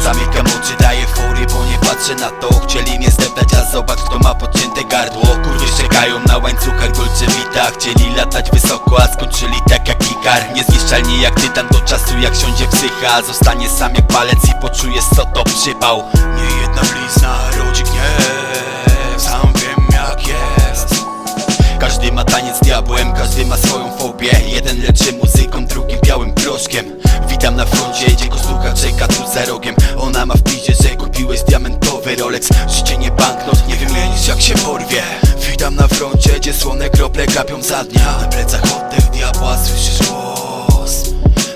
Zamykam oczy, daję fury, bo nie patrzę na to. Chcieli mnie zdeptać, a zobacz kto ma podcięte gardło czekają na łańcuchach Dolce Chcieli latać wysoko, a skończyli tak jak Ikar Niezniszczalni jak tytan do czasu jak siądzie psycha Zostanie sam jak palec i poczujesz co to przypał. Nie jedna blizna rodzi gniew Sam wiem jak jest. Każdy ma taniec z diabłem, każdy ma swoją fobię. Jeden leczy muzyką, drugi białym proszkiem. Witam na froncie, gdzie kostucha czeka tu za rogiem. Ona ma w pizie, że kupiłeś diamentowy Rolex. Życie nie banknot, nie wymienisz jak się porwie Witam na froncie, gdzie słone krople kapią za dnia. Na plecach oddech diabła, słyszysz głos.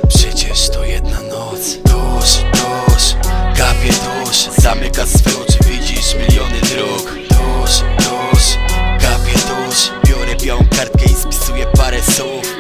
Przecież to jedna noc. Dusz, dusz, kapie dusz Zamyka swe oczy, widzisz miliony dróg. Dusz, dusz, kapie dusz Biorę białą kartkę i spisuję parę słów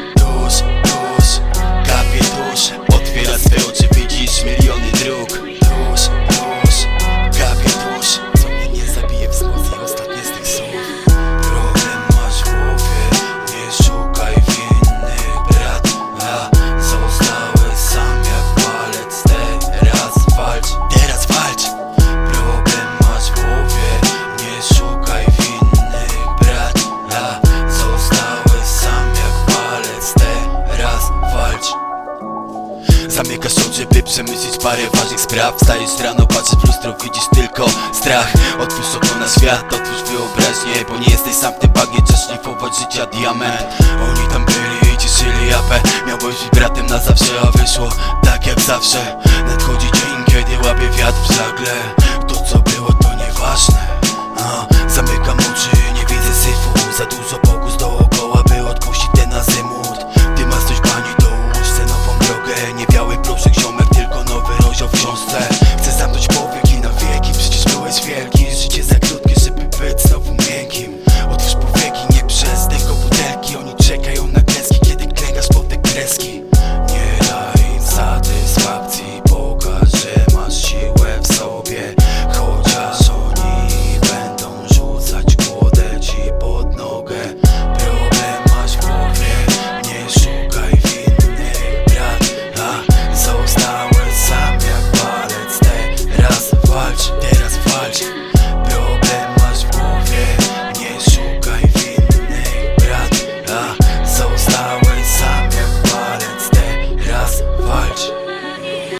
Zamykasz oczy, by przemyśleć parę ważnych spraw. Stajesz rano, patrzysz w lustro, widzisz tylko strach. Otwórz oko na świat, otwórz wyobraźnię Bo nie jesteś sam w tym bagnie, czas szlifować życia diament. Oni tam byli i cieszyli japę Miałeś być bratem na zawsze, a wyszło tak jak zawsze. Nadchodzi dzień, kiedy łapie wiatr w żagle. To co było to nieważne. A, Zamykam oczy, nie widzę syfu. Za dużo